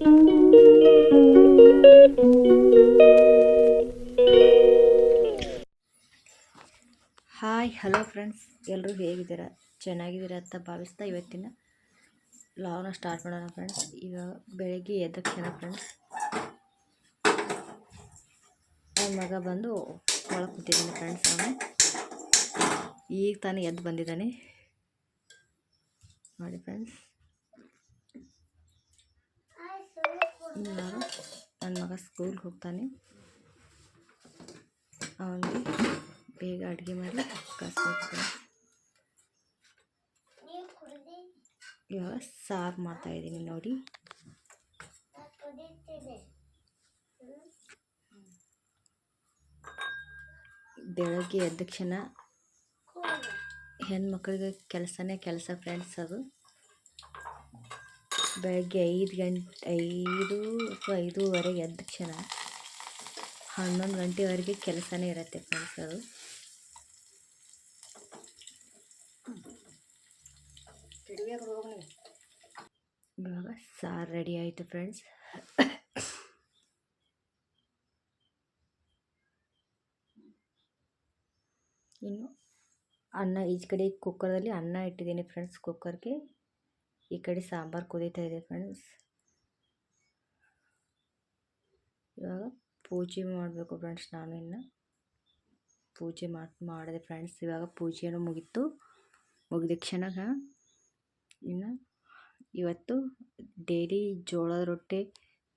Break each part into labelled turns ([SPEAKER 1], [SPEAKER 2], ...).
[SPEAKER 1] Hi, hello friends. ಎಲ್ಲರೂ ಹೇಗಿದ್ದೀರಾ? ಚೆನ್ನಾಗಿದ್ದೀರಾ ಅಂತ ಭಾವಿಸ್ತಾ ಇವತ್ತಿನ ಲಾಗ್ನ ಸ್ಟಾರ್ಟ್ ಮಾಡೋಣ ಫ್ರೆಂಡ್ಸ್. ಈಗ ಬೆಳಗ್ಗೆ ಎದ್ದ ಕ್ಷಣ ಫ್ರೆಂಡ್ಸ್. ನನ್ನ ಮಗ ಬಂದು ಒಳಗೆ ಕೂತಿದ್ದಾನೆ ಫ್ರೆಂಡ್ಸ್ ಅವನು ಈಗ ತಾನೇ ಎದ್ದು ಬಂದಿದ್ದಾನೆ. ನೋಡಿ ಫ್ರೆಂಡ್ಸ್. ನಾನು ನನ್ನ ಮಗ ಸ್ಕೂಲ್ಗೆ ಹೋಗ್ತಾನೆ. ಅವನಿಗೆ ಬೇಗ ಅಡುಗೆ ಮಾಡಿ ಫ್ರೆಂಡ್ಸ್ ಇವಾಗ ಸಾರು ಮಾಡ್ತಾಯಿದ್ದೀನಿ ನೋಡಿ. ಬೆಳಗ್ಗೆ ಎದ್ದ ಕ್ಷಣ ಹೆಣ್ಮಕ್ಳಿಗೆ ಕೆಲಸನೇ ಕೆಲಸ ಫ್ರೆಂಡ್ಸ್ ಅದು. ಬೆಳಗ್ಗೆ ಐದು ಗಂಟೆ, ಐದು ಅಥವಾ ಐದೂವರೆಗೆ ಎದ್ದ ಕ್ಷಣ ಹನ್ನೊಂದು ಗಂಟೆವರೆಗೆ ಕೆಲಸನೇ ಇರುತ್ತೆ ಫ್ರೆಂಡ್ಸ್ ಅದು ಇವಾಗ ಸಾರು ರೆಡಿ ಆಯಿತು ಫ್ರೆಂಡ್ಸ್ ಇನ್ನು ಅನ್ನ ಈಚೆ ಕಡೆ ಕುಕ್ಕರಲ್ಲಿ ಅನ್ನ ಇಟ್ಟಿದ್ದೀನಿ ಫ್ರೆಂಡ್ಸ್ ಕುಕ್ಕರ್ಗೆ ಈ ಕಡೆ ಸಾಂಬಾರು ಕುದೀತಾ ಇದೆ ಫ್ರೆಂಡ್ಸ್ ಇವಾಗ ಪೂಜೆ ಮಾಡಬೇಕು ಫ್ರೆಂಡ್ಸ್ ನಾನು ಇನ್ನು. ಪೂಜೆ ಮಾಡಿ, ಮಾಡಿದೆ ಫ್ರೆಂಡ್ಸ್ ಇವಾಗ ಪೂಜೆನೂ ಮುಗೀತು. ಮುಗಿದ ಕ್ಷಣ ಇನ್ನು ಇವತ್ತು ಡೈಲಿ ಜೋಳದ ರೊಟ್ಟಿ,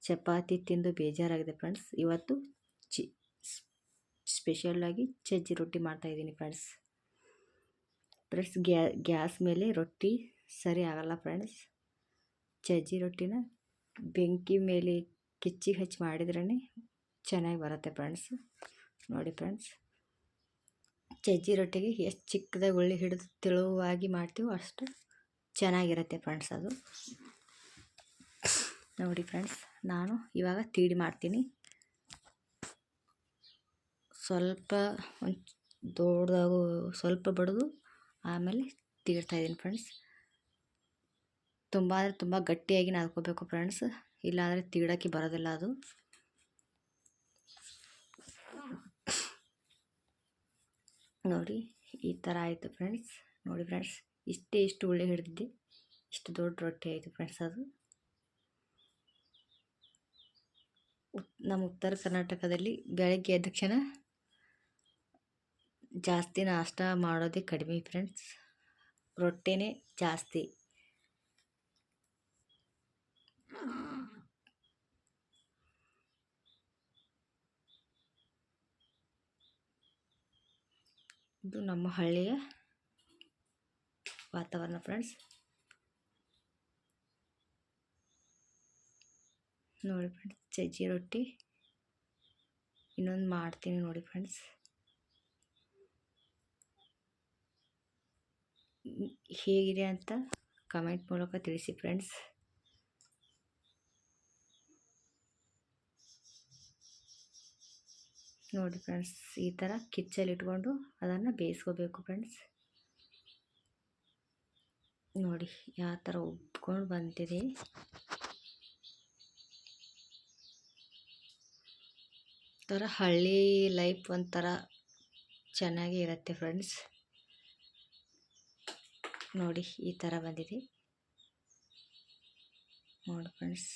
[SPEAKER 1] ಚಪಾತಿ ತಿಂದು ಬೇಜಾರಾಗಿದೆ ಫ್ರೆಂಡ್ಸ್ ಇವತ್ತು ಚಿ ಸ್ಪೆಷಲ್ಲಾಗಿ ಸಜ್ಜಿ ರೊಟ್ಟಿ ಮಾಡ್ತಾಯಿದ್ದೀನಿ ಫ್ರೆಂಡ್ಸ್ ಫ್ರೆಂಡ್ಸ್ ಗ್ಯಾಸ್ ಮೇಲೆ ರೊಟ್ಟಿ ಸರಿ ಆಗಲ್ಲ ಫ್ರೆಂಡ್ಸ್ ಸಜ್ಜಿ ರೊಟ್ಟಿನ ಬೆಂಕಿ ಮೇಲೆ ಕಿಚ್ಚಿಗೆ ಹಚ್ಚಿ ಮಾಡಿದ್ರೇ ಚೆನ್ನಾಗಿ ಬರುತ್ತೆ ಫ್ರೆಂಡ್ಸ್ ನೋಡಿ ಫ್ರೆಂಡ್ಸ್ ಚಜ್ಜಿ ರೊಟ್ಟಿಗೆ ಎಷ್ಟು ಚಿಕ್ಕದಾಗಿ ಉಳ್ಳಿ ಹಿಡಿದು ತೆಳುವಾಗಿ ಮಾಡ್ತೀವೋ ಅಷ್ಟು ಚೆನ್ನಾಗಿರುತ್ತೆ ಫ್ರೆಂಡ್ಸ್ ಅದು. ನೋಡಿ ಫ್ರೆಂಡ್ಸ್ ನಾನು ಇವಾಗ ತೀಡಿ ಮಾಡ್ತೀನಿ. ಸ್ವಲ್ಪ ಒಂದು ದೊಡ್ಡದಾಗು ಸ್ವಲ್ಪ ಬಡಿದು ಆಮೇಲೆ ತೀಡ್ತಾಯಿದ್ದೀನಿ ಫ್ರೆಂಡ್ಸ್ ತುಂಬ ಅಂದರೆ ತುಂಬ ಗಟ್ಟಿಯಾಗಿ ನಾದ್ಕೋಬೇಕು ಫ್ರೆಂಡ್ಸ್ ಇಲ್ಲಾಂದರೆ ತೀಡೋಕ್ಕೆ ಬರೋದಿಲ್ಲ ಅದು. ನೋಡಿ, ಈ ಥರ ಆಯಿತು ಫ್ರೆಂಡ್ಸ್ ನೋಡಿ ಫ್ರೆಂಡ್ಸ್ ಇಷ್ಟೇ ಇಷ್ಟು ಉಳ್ಳಿ ಹಿಡಿದಿದ್ದೆ ಇಷ್ಟು ದೊಡ್ಡ ರೊಟ್ಟಿ ಆಯಿತು ಫ್ರೆಂಡ್ಸ್ ಅದು. ನಮ್ಮ ಉತ್ತರ ಕರ್ನಾಟಕದಲ್ಲಿ ಬೆಳಗ್ಗೆ ಎದ್ದ ತಕ್ಷಣ ಜಾಸ್ತಿ ನಾಷ್ಟ ಮಾಡೋದೇ ಕಡಿಮೆ ಫ್ರೆಂಡ್ಸ್ ರೊಟ್ಟಿನೇ ಜಾಸ್ತಿ. ಇದು ನಮ್ಮ ಹಳ್ಳಿಯ ವಾತಾವರಣ ಫ್ರೆಂಡ್ಸ್ ನೋಡಿ ಫ್ರೆಂಡ್ಸ್ ಸಜ್ಜಿ ರೊಟ್ಟಿ. ಇನ್ನೊಂದು ಮಾಡ್ತೀನಿ ನೋಡಿ ಫ್ರೆಂಡ್ಸ್ ಹೇಗಿದೆ ಅಂತ ಕಮೆಂಟ್ ಮೂಲಕ ತಿಳಿಸಿ ಫ್ರೆಂಡ್ಸ್ ನೋಡಿ ಫ್ರೆಂಡ್ಸ್, ಈ ಥರ ಕಿಚ್ಚಲ್ಲಿ ಇಟ್ಕೊಂಡು ಅದನ್ನು ಬೇಯಿಸ್ಕೋಬೇಕು ಫ್ರೆಂಡ್ಸ್. ನೋಡಿ, ಯಾವ ಥರ ಉಬ್ಕೊಂಡು ಬಂತಿದೆ ಥರ ಹಳ್ಳಿ ಲೈಫ್ ಒಂಥರ ಚೆನ್ನಾಗಿ ಇರುತ್ತೆ ಫ್ರೆಂಡ್ಸ್. ನೋಡಿ, ಈ ಥರ ಬಂದಿದೆ. ನೋಡಿ ಫ್ರೆಂಡ್ಸ್.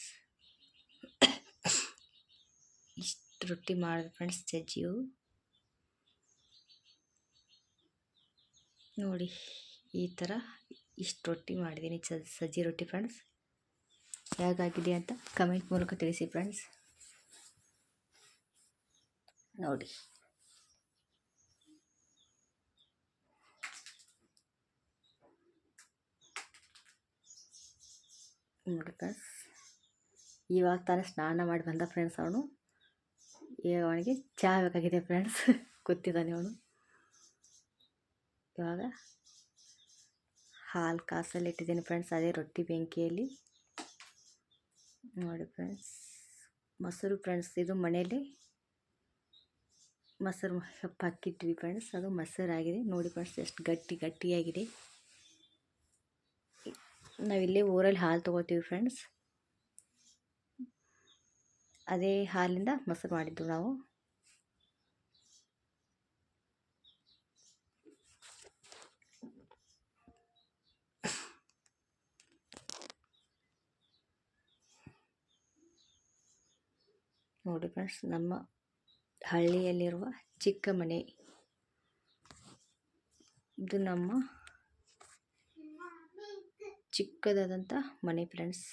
[SPEAKER 1] ಇಷ್ಟು ರೊಟ್ಟಿ ಮಾಡಿದೆ ಫ್ರೆಂಡ್ಸ್ ಸಜ್ಜಿಯು ನೋಡಿ, ಈ ಥರ ಇಷ್ಟು ರೊಟ್ಟಿ ಮಾಡಿದ್ದೀನಿ ಸಜ್ ಸಜ್ಜಿ ರೊಟ್ಟಿ ಫ್ರೆಂಡ್ಸ್ ಹೇಗಾಗಿದೆ ಅಂತ ಕಮೆಂಟ್ ಮೂಲಕ ತಿಳಿಸಿ ಫ್ರೆಂಡ್ಸ್ ನೋಡಿ. ನೋಡಿ ಫ್ರೆಂಡ್ಸ್ ಇವಾಗ ತಾನೇ ಸ್ನಾನ ಮಾಡಿ ಬಂದ ಫ್ರೆಂಡ್ಸ್ ಅವನು. ಈಗ ಅವನಿಗೆ ಚಹಾ ಬೇಕಾಗಿದೆ ಫ್ರೆಂಡ್ಸ್ ಗೊತ್ತಿದ್ದಾನೆ ಅವನು. ಇವಾಗ ಹಾಲು ಕಾಸಲ್ಲಿ ಇಟ್ಟಿದ್ದೀನಿ ಫ್ರೆಂಡ್ಸ್ ಅದೇ ರೊಟ್ಟಿ ಬೆಂಕಿಯಲ್ಲಿ. ನೋಡಿ ಫ್ರೆಂಡ್ಸ್ ಮೊಸರು ಫ್ರೆಂಡ್ಸ್ ಇದು ಮನೆಯಲ್ಲಿ ಮೊಸರು ಹಾಕಿಟ್ವಿ ಫ್ರೆಂಡ್ಸ್ ಅದು ಮೊಸರಾಗಿದೆ. ನೋಡಿ ಫ್ರೆಂಡ್ಸ್ ಎಷ್ಟು ಗಟ್ಟಿ ಗಟ್ಟಿಯಾಗಿದೆ. ನಾವಿಲ್ಲೇ ಊರಲ್ಲಿ ಹಾಲು ತೊಗೋತೀವಿ ಫ್ರೆಂಡ್ಸ್ ಅದೇ ಹಾಲಿಂದ ಮೊಸರು ಮಾಡಿದ್ದು ನಾವು. ನೋಡಿ ಫ್ರೆಂಡ್ಸ್ ನಮ್ಮ ಹಳ್ಳಿಯಲ್ಲಿರುವ ಚಿಕ್ಕ ಮನೆ. ಇದು ನಮ್ಮ ಚಿಕ್ಕದಾದಂಥ ಮನೆ ಫ್ರೆಂಡ್ಸ್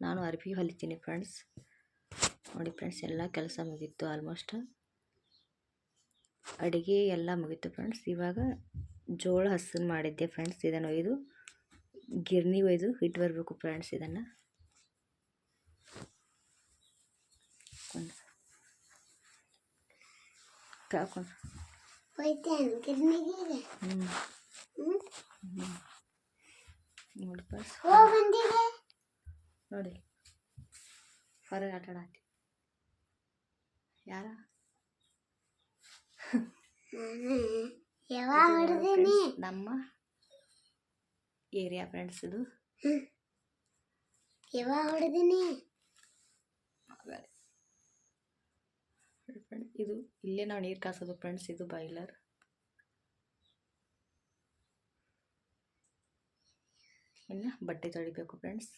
[SPEAKER 1] ನಾನು ಅರ್ಬಿ ಹೊಲಿತೀನಿ ಫ್ರೆಂಡ್ಸ್ ನೋಡಿ ಫ್ರೆಂಡ್ಸ್ ಎಲ್ಲ ಕೆಲಸ ಮುಗೀತು ಆಲ್ಮೋಸ್ಟ್ ಅಡುಗೆ ಎಲ್ಲ ಮುಗೀತು ಫ್ರೆಂಡ್ಸ್ ಇವಾಗ ಜೋಳ ಹಸನ್ ಮಾಡಿದ್ದೆ ಫ್ರೆಂಡ್ಸ್ ಇದನ್ನು ಒಯ್ದು ಗಿರ್ನಿ ಒಯ್ದು ಹಿಟ್ಟು ಬರಬೇಕು ಫ್ರೆಂಡ್ಸ್ ಇದನ್ನು. ನೋಡಿ ಫ್ರೆಂಡ್ಸ್ ನೋಡಿ. ಹೊರಗೆ ಆಟ ಆಡತ್ತಿ ಯಾರ? ನಮ್ಮ ಏರಿಯಾ ಫ್ರೆಂಡ್ಸ್ ಇದು.
[SPEAKER 2] ಯಾವಾಗ ಹೊಡೆದೀನಿ
[SPEAKER 1] ಇದು ಇಲ್ಲೇ ನಾವು ನೀರು ಕಾಸೋದು ಫ್ರೆಂಡ್ಸ್ ಇದು ಬಾಯ್ಲರ್. ಇಲ್ಲ ಬಟ್ಟೆ ತೊಳಿಬೇಕು ಫ್ರೆಂಡ್ಸ್